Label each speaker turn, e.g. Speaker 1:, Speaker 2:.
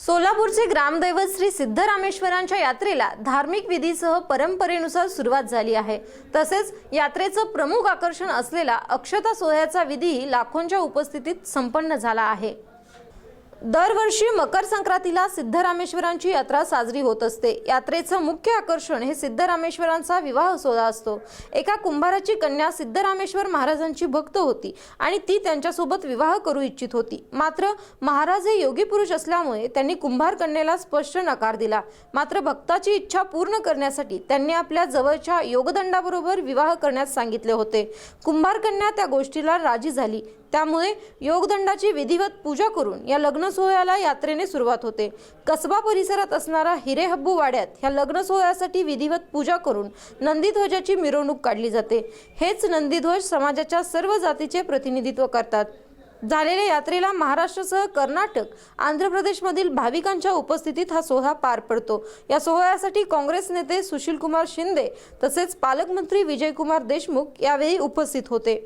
Speaker 1: सोलापूरचे ग्रामदैवत श्री सिद्धरामेश्वरांच्या यात्रेला धार्मिक विधीसह परंपरेनुसार सुरुवात झाली आहे. तसेच यात्रेचं प्रमुख आकर्षण असलेला अक्षता सोहळ्याचा विधीही लाखोंच्या उपस्थितीत संपन्न झाला आहे. दरवर्षी मकर संक्रांतीला सिद्धरामेश्वरांची यात्रा साजरी होत असते. यात्रेचं मुख्य आकर्षण हे सिद्धरामेश्वरांचा विवाह सोहळा असतो. एका कुंभाराची कन्या सिद्धरामेश्वर महाराजांची भक्त होती आणि ती त्यांच्यासोबत विवाह करू इच्छित होती. मात्र महाराज हे योगी पुरुष असल्यामुळे त्यांनी कुंभार कन्येला स्पष्ट नकार दिला. मात्र भक्ताची इच्छा पूर्ण करण्यासाठी त्यांनी आपल्या जवळच्या योगदंडाबरोबर विवाह करण्यास सांगितले होते. कुंभार कन्या त्या गोष्टीला राजी झाली. त्यामुळे योगदंडाची विधिवत पूजा करून या लग्न सोहळ्याला यात्रेने सुरुवात होते. कसबा परिसरात असणारा हिरेहब्बू वाड्यात ह्या लग्न सोहळ्यासाठी विधिवत पूजा करून नंदीध्वजाची मिरवणूक काढली जाते. हेच नंदीध्वज समाजाच्या सर्व जातीचे प्रतिनिधित्व करतात. झालेल्या यात्रेला महाराष्ट्रासह कर्नाटक आंध्र प्रदेशमधील भाविकांच्या उपस्थितीत हा सोहळा पार पडतो. या सोहळ्यासाठी काँग्रेस नेते सुशीलकुमार शिंदे तसेच पालकमंत्री विजयकुमार देशमुख यावेळी उपस्थित होते.